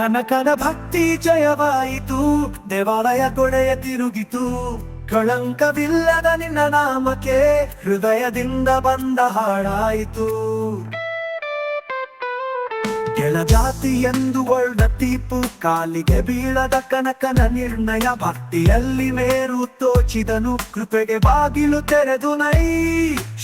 ಕನಕನ ಭಕ್ತಿ ಜಯವಾಯಿತು ದೇವಾಲಯ ಕೊಡೆಯ ತಿರುಗಿತು. ಕಳಂಕವಿಲ್ಲದ ನಿನ್ನ ನಾಮಕ್ಕೆ ಹೃದಯದಿಂದ ಬಂದ ಹಾಡಾಯಿತು. ಕೆಳಜಾತಿ ಎಂದು ಒಳ್ಳ ತೀಪು, ಕಾಲಿಗೆ ಬೀಳದ ಕನಕನ ನಿರ್ಣಯ, ಭಕ್ತಿಯಲ್ಲಿ ಮೇರು ತೋಚಿದನು, ಕೃಪೆಗೆ ಬಾಗಿಲು ತೆರೆದು ನೈ.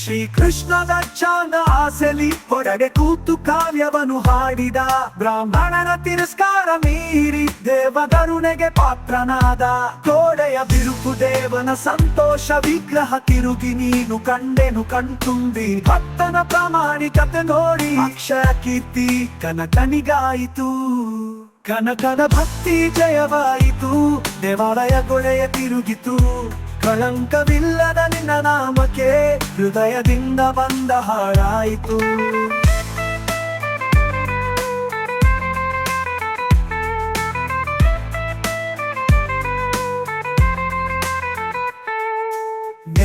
ಶ್ರೀಕೃಷ್ಣದ ಚಾನ ಆಸೆಲಿ ಹೊರಗೆ ಕೂತು ಕಾವ್ಯವನ್ನು ಹಾಡಿದ, ಬ್ರಾಹ್ಮಣನ ತಿರಸ್ಕಾರ ಮೀರಿ ದೇವಗರುಣೆಗೆ ಪಾತ್ರನಾದ. ಗೋಡೆಯ ಬಿರುಕು ದೇವನ ಸಂತೋಷ ವಿಗ್ರಹ ತಿರುಗಿ ನೀನು ಕಂಡೆನು ಕಣ್ತುಂಬಿ, ಭಕ್ತನ ಪ್ರಾಮಾಣಿಕತೆ ನೋಡಿ ಅಕ್ಷರ ಕೀರ್ತಿ ಕನಕನಿಗಾಯಿತು ಕನಕನ ಭಕ್ತಿ ಜಯವಾಯಿತು. ದೇವಾಲಯ ಕೊಳೆಯ ತಿರುಗಿತು. ಕಳಂಕವಿಲ್ಲದ ನಿನ್ನ ನಾಮಕ್ಕೆ ಹೃದಯದಿಂದ ಬಂದ ಹಾಡಾಯಿತು.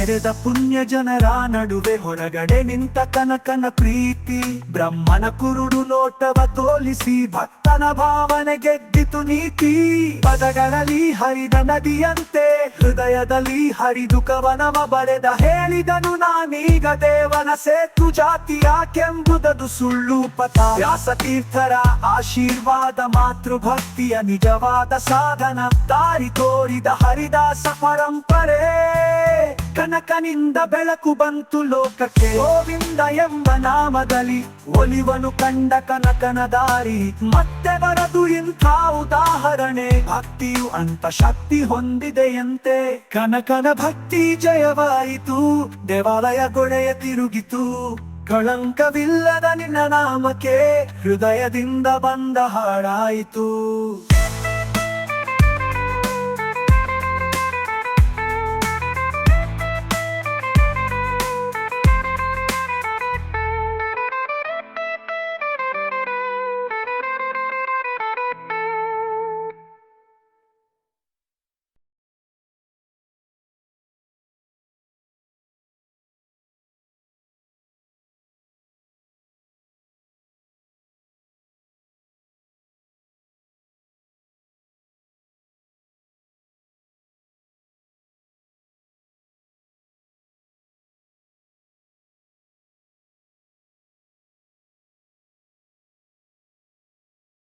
ನೆರೆದ ಪುಣ್ಯ ಜನರ ನಡುವೆ ಹೊರಗಡೆ ನಿಂತ ಕನಕನ ಪ್ರೀತಿ, ಬ್ರಹ್ಮನ ಕುರುಡು ನೋಟವ ತೋಲಿಸಿ ಭಕ್ತನ ಭಾವನೆ ಗೆದ್ದಿತು ನೀತಿ. ಪದಗಳಲ್ಲಿ ಹರಿದ ನದಿಯಂತೆ, ಹೃದಯದಲ್ಲಿ ಹರಿದು ಕವನವ ಬರೆದ ಹೇಳಿದನು ನಾನೀಗ ದೇವನ ಸೇತು ಜಾತಿ ಕೆಂಬುದದು ಸುಳ್ಳು ಪಥ. ವ್ಯಾಸತೀರ್ಥರ ಆಶೀರ್ವಾದ ಮಾತೃಭಕ್ತಿಯ ನಿಜವಾದ ಸಾಧನ. ದಾರಿ ತೋರಿದ ಹರಿದಾಸ ಪರಂಪರೆ. ಕನಕನಿಂದ ಬೆಳಕು ಬಂತು ಲೋಕಕ್ಕೆ. ಗೋವಿಂದ ಎಂಬ ನಾಮದಲ್ಲಿ ಒಲಿವನು ಕಂಡ ಕನಕನ ದಾರಿ. ಮತ್ತೆ ಬರದು ಇಂಥ ಉದಾಹರಣೆ. ಭಕ್ತಿಯು ಅಂತ ಶಕ್ತಿ ಹೊಂದಿದೆಯಂತೆ. ಕನಕನ ಭಕ್ತಿ ಜಯವಾಯಿತು. ದೇವಾಲಯ ಗೊಳೆಯ ತಿರುಗಿತು. ಕಳಂಕವಿಲ್ಲದ ನಿನ್ನ ನಾಮಕ್ಕೆ ಹೃದಯದಿಂದ ಬಂದ ಹಾಡಾಯಿತು.